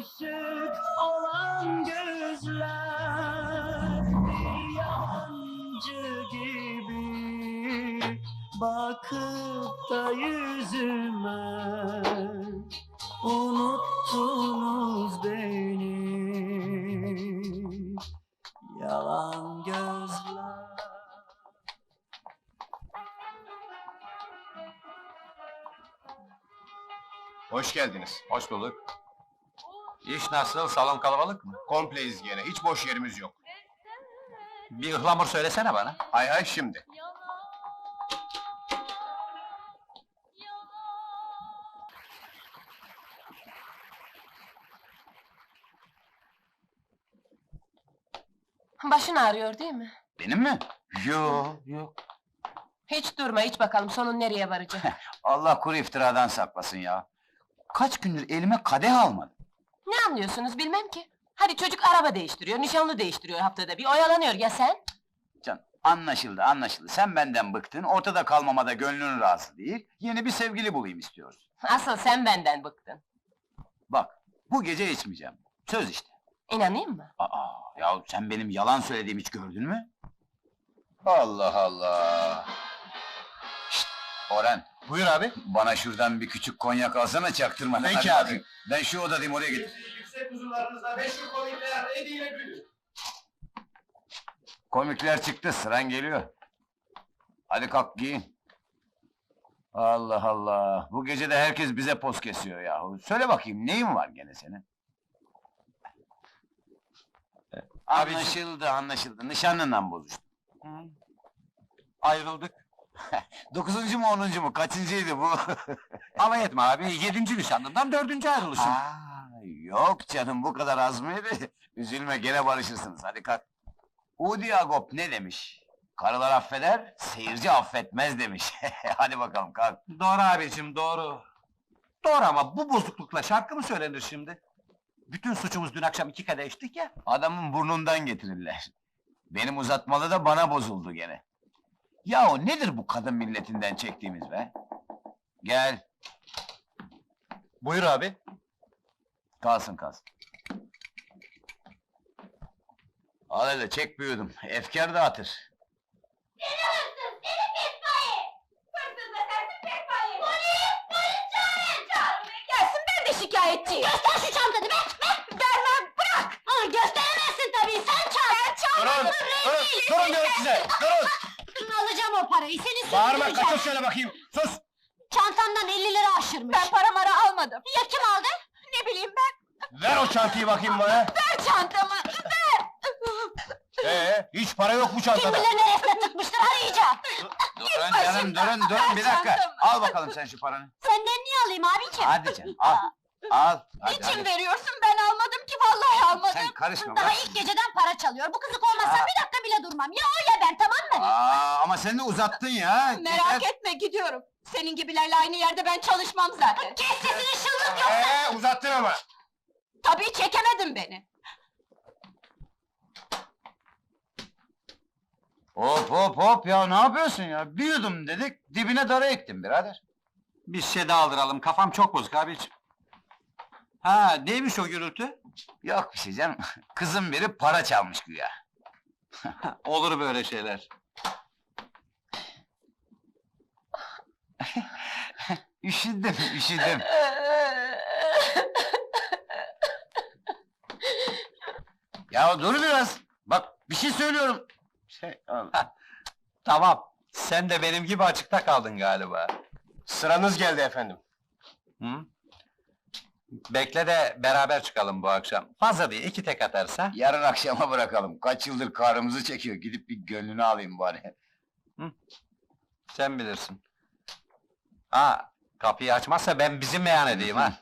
aşık olan gözler bir yabancı gibi bakıp da yüzüme unuttunuz beni yalan gözler Hoş geldiniz. Hoş bulduk. İş nasıl? Salon kalabalık mı? Kompleyiz gene. Hiç boş yerimiz yok. Bir ıhlamur söylesene bana. Hay hay şimdi. Başın ağrıyor değil mi? Benim mi? Yo, yok. Hiç durma, iç bakalım sonun nereye varacak. Allah kuru iftiradan saklasın ya. Kaç gündür elime kadeh almadım. Ne anlıyorsunuz bilmem ki. Hadi çocuk araba değiştiriyor, nişanlı değiştiriyor haftada bir, oyalanıyor ya sen? Can, anlaşıldı, anlaşıldı. Sen benden bıktın, ortada kalmama da gönlün razı değil. Yeni bir sevgili bulayım istiyoruz. Asıl sen benden bıktın. Bak, bu gece içmeyeceğim. Söz işte. İnanayım mı? Aa, ya sen benim yalan söylediğimi hiç gördün mü? Allah Allah. Orhan, Buyur abi. bana şuradan bir küçük konyak alsana çaktırmadan. Peki Hadi abi. bakayım. Ben şu odadayım, oraya git. Yüksek huzurlarınızda meşhur komikler Edi ile Gülü. Komikler çıktı, sıran geliyor. Hadi kalk giyin. Allah Allah, bu gece de herkes bize poz kesiyor yahu. Söyle bakayım, neyin var gene senin? Anlaşıldı, anlaşıldı. Nişanlından bozuştun. Ayrıldık. Dokuzuncu mu, onuncu mu, kaçıncıydı bu? Alay etme abi. Yedinci nişanlımdan dördüncü ayrılışım. Aa, yok canım, bu kadar az mıydı? Üzülme, gene barışırsınız. Hadi kalk. Udi Agop ne demiş? Karılar affeder, seyirci affetmez demiş. Hadi bakalım kalk. Doğru abicim doğru. Doğru ama bu bozuklukla şarkı mı söylenir şimdi? Bütün suçumuz dün akşam iki kadeh içtik ya. Adamın burnundan getirirler. Benim uzatmalı da bana bozuldu gene. Yahu nedir bu kadın milletinden çektiğimiz be? Gel, Buyur abi. kalsın kalsın. Al hele çek bir yudum, efkar dağıtır. Seni hırsız, seni pekmayı! Hırsız ve sensin pekmayı! Polis, polis çağırın! Çağırın gelsin, ben de şikayetçiyim! Göster şu çantanı be! be! Vermem, bırak! Aa, gösteremezsin tabii, sen çal! Ben çalmadım, Durun, durun, durun diyorum size, durun! Seni Bağırma, sürdüreceğim! kaçın şöyle bakayım, sus! Çantamdan 50 lira aşırmış! Ben para mara almadım! Ya kim aldı? Ne bileyim ben! Ver o çantayı bakayım bana! Ver çantamı, ver! Ee, hiç para yok bu Kim çantada. bilir neresine tıkmıştır, arayacağım! Durun canım, durun, durun bir dakika. Al bakalım sen şu paranı. Senden niye alayım abiciğim? Hadi canım, al. Al, hadi, Niçin hadi. veriyorsun? Ben almadım almadım! Sen karışma, Daha bırak. ilk geceden para çalıyor. Bu kızı kovmazsam Aa. bir dakika bile durmam. Ya o ya ben tamam mı? Aa, ama sen de uzattın ya. Merak etme, gidiyorum. Senin gibilerle aynı yerde ben çalışmam zaten. Kes sesini şıllık yok. Ee, uzattın ama. Tabii çekemedin beni. Hop hop hop ya ne yapıyorsun ya? Bir yudum dedik dibine dara ektim birader. Bir şişe daha aldıralım. Kafam çok bozuk abicim. Ha neymiş o gürültü? Yok bir şey canım. Kızın biri para çalmış güya. Olur böyle şeyler. Üşüdüm üşüdüm. ya dur biraz. Bak bir şey söylüyorum. Şey. Tamam. Sen de benim gibi açıkta kaldın galiba. Sıranız geldi efendim. Hı? Bekle de beraber çıkalım bu akşam. Fazla değil, iki tek atarsa. Yarın akşama bırakalım. Kaç yıldır karnımızı çekiyor. Gidip bir gönlünü alayım bari. Sen bilirsin. Ha, kapıyı açmazsa ben bizim meyan edeyim ha.